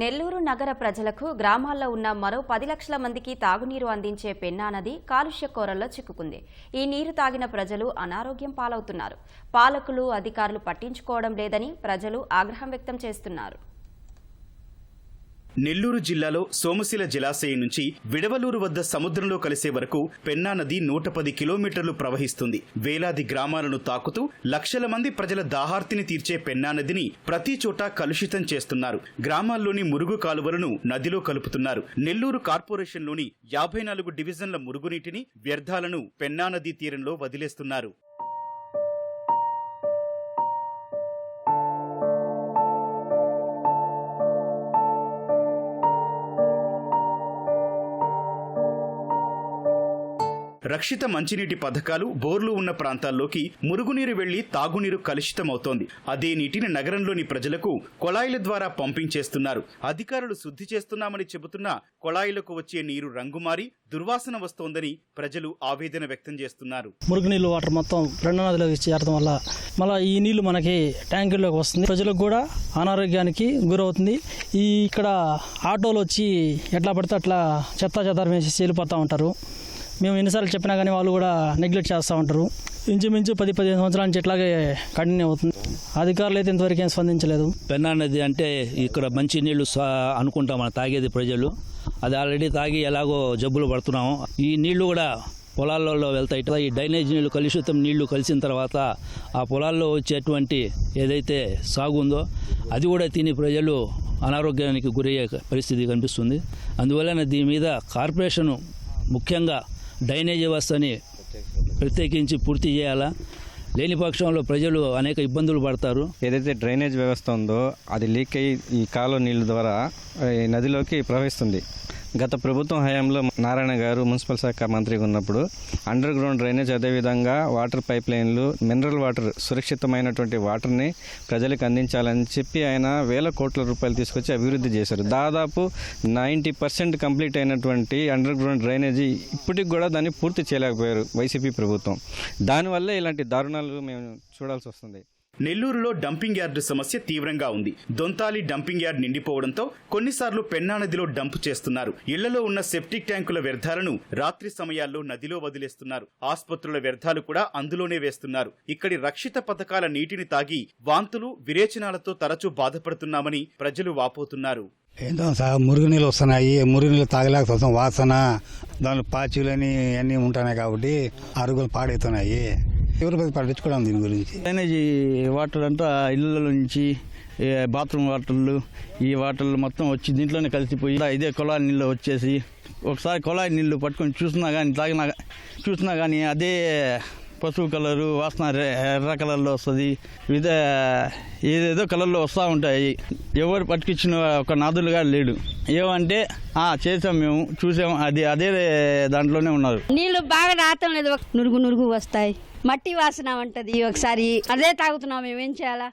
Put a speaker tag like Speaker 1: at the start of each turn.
Speaker 1: నెల్లూరు నగర ప్రజలకు గ్రామాల్లో ఉన్న మరో పది లక్షల మందికి తాగునీరు అందించే పెన్నా నది కాలుష్య కోరల్లో చిక్కుకుంది. ఈ నీరు తాగిన ప్రజలు అనారోగ్యం పాలవుతున్నారు. పాలకులు అధికారులు పట్టించుకోవడం లేదని ప్రజలు ఆగ్రహం వ్యక్తం చేస్తున్నారు.
Speaker 2: నెల్లూరు జిల్లాలో సోమశిల జలాశయం నుంచి విడవలూరు వద్ద సముద్రంలో కలిసే వరకు పెన్నా నది నూట పది కిలోమీటర్లు ప్రవహిస్తుంది. వేలాది గ్రామాలను తాకుతూ లక్షల మంది ప్రజల దాహార్తిని తీర్చే పెన్నా నదిని ప్రతి చోట కలుషితం చేస్తున్నారు. గ్రామాల్లోని మురుగు కాలువలను నదిలో కలుపుతున్నారు. నెల్లూరు కార్పొరేషన్లోని యాభై నాలుగు డివిజన్ల మురుగునీటిని వ్యర్థాలను పెన్నా నదీ తీరంలో వదిలేస్తున్నారు. రక్షిత మంచినీటి పథకాలు బోర్లు ఉన్న ప్రాంతాల్లోకి మురుగునీరు వెళ్ళి తాగునీరు కలుషితమవుతోంది. అదే నీటిని నగరంలోని ప్రజలకు కొళాయిల ద్వారా పంపించేస్తున్నారు. అధికారులు శుద్ధి చేస్తున్నామని చెబుతున్నా కొళాయిలకు వచ్చే నీరు రంగుమారి దుర్వాసన వస్తోందని ప్రజలు ఆవేదన వ్యక్తం చేస్తున్నారు.
Speaker 3: మురుగునీళ్ళు వాటర్ మొత్తం రెండు నదిలోకి చేరడం వల్ల మళ్ళీ ఈ నీళ్ళు మనకి ట్యాంకుల్లోకి వస్తుంది. ప్రజలకు కూడా అనారోగ్యానికి గురవుతుంది. ఈ ఇక్కడ ఆటోలు వచ్చి ఎట్లా పడితే అట్లా చెత్త చెదారం వేసి వెళ్ళిపోతూ ఉంటారు. మేము ఎన్నిసార్లు చెప్పినా కానీ వాళ్ళు కూడా నెగ్లెక్ట్ చేస్తూ ఉంటారు. ఇంచుమించు పది పదిహేను సంవత్సరాల నుంచి ఇట్లాగే కంటిన్యూ అవుతుంది. అధికారులు అయితే ఇంతవరకు ఏం స్పందించలేదు.
Speaker 4: పెన్నా నది అంటే ఇక్కడ మంచి నీళ్ళు సా- అనుకుంటాం మనం తాగేది ప్రజలు. అది ఆల్రెడీ తాగి ఎలాగో జబ్బులు పడుతున్నాము. ఈ నీళ్ళు కూడా పొలాల్లో వెళ్తాయి. ఇట్లా ఈ డ్రైనేజ్ నీళ్ళు కలుషితం నీళ్ళు కలిసిన తర్వాత ఆ పొలాల్లో వచ్చేటువంటి ఏదైతే సాగు ఉందో అది కూడా తిని ప్రజలు అనారోగ్యానికి గురయ్యే పరిస్థితి కనిపిస్తుంది. అందువలన దీని మీద కార్పొరేషను ముఖ్యంగా డ్రైనేజ్ వ్యవస్థని ప్రత్యేకించి పూర్తి చేయాలా? లేని పక్షంలో ప్రజలు అనేక ఇబ్బందులు పడతారు.
Speaker 5: ఏదైతే డ్రైనేజ్ వ్యవస్థ ఉందో అది లీక్ అయ్యి ఈ కాలువ నీళ్ళ ద్వారా ఈ నదిలోకి ప్రవహిస్తుంది. గత ప్రభుత్వం హయాంలో నారాయణ గారు మున్సిపల్ శాఖ మంత్రిగా ఉన్నప్పుడు అండర్ గ్రౌండ్ డ్రైనేజ్ అదేవిధంగా వాటర్ పైప్ లైన్లు మినరల్ వాటర్ సురక్షితమైనటువంటి వాటర్ని ప్రజలకు అందించాలని చెప్పి ఆయన వేల కోట్ల రూపాయలు తీసుకొచ్చి అభివృద్ధి చేశారు. దాదాపు నైంటీ పర్సెంట్ కంప్లీట్ అయినటువంటి అండర్ గ్రౌండ్ డ్రైనేజీ ఇప్పటికి కూడా దాన్ని పూర్తి చేయలేకపోయారు వైసీపీ ప్రభుత్వం. దానివల్ల ఇలాంటి దారుణాలు మేము చూడాల్సి వస్తుంది.
Speaker 2: నెల్లూరులో డంపింగ్ యార్డు సమస్య తీవ్రంగా ఉంది. దొంతాలి డంపింగ్ యార్డ్ నిండిపోవడంతో కొన్నిసార్లు పెన్నా నదిలో డంప్ చేస్తున్నారు. ఇళ్ళలో ఉన్న సెప్టిక్ ట్యాంకుల వ్యర్థాలను రాత్రి సమయాల్లో నదిలో వదిలేస్తున్నారు. ఆసుపత్రుల వ్యర్థాలు కూడా అందులోనే వేస్తున్నారు. ఇక్కడి రక్షిత పథకాల నీటిని తాగి వాంతులు విరేచనాలతో తరచూ బాధపడుతున్నామని ప్రజలు వాపోతున్నారు.
Speaker 6: ఏంటో సార్ మురుగునీళ్ళు వస్తున్నాయి. మురుగునీళ్ళు తాగలేకపోతాం వాసన దానిలో పాచులని అన్నీ ఉంటున్నాయి కాబట్టి అరుగులు పాడవుతున్నాయి ఎవరు పెద్ద పట్టించుకోవడం దీని గురించి?
Speaker 7: డ్రైనేజీ వాటర్ అంతా ఇళ్ళ నుంచి బాత్రూమ్ వాటర్లు ఈ వాటర్లు మొత్తం వచ్చి దీంట్లోనే కలిసిపోయి ఇదే కుళాయి నీళ్ళు వచ్చేసి ఒకసారి కుళాయి నీళ్ళు పట్టుకొని చూసినా కానీ తాగినా చూసినా కానీ అదే పసుపు కలరు వాసన ఎర్ర కలర్లో వస్తుంది. వివిధ ఏదేదో కలర్లో వస్తూ ఉంటాయి. ఎవరు పట్టుకొచ్చిన ఒక నాదులుగా లేడు. ఏమంటే "ఆ, చేసాం మేము చూసాం అది అదే దాంట్లోనే ఉన్నారు.
Speaker 8: నీళ్ళు బాగా రావటం లేదు. నురుగు నురుగు వస్తాయి. మట్టి వాసన ఉంటది ఒకసారి. అదే తాగుతున్నాం మేము. ఏం చేయాలా?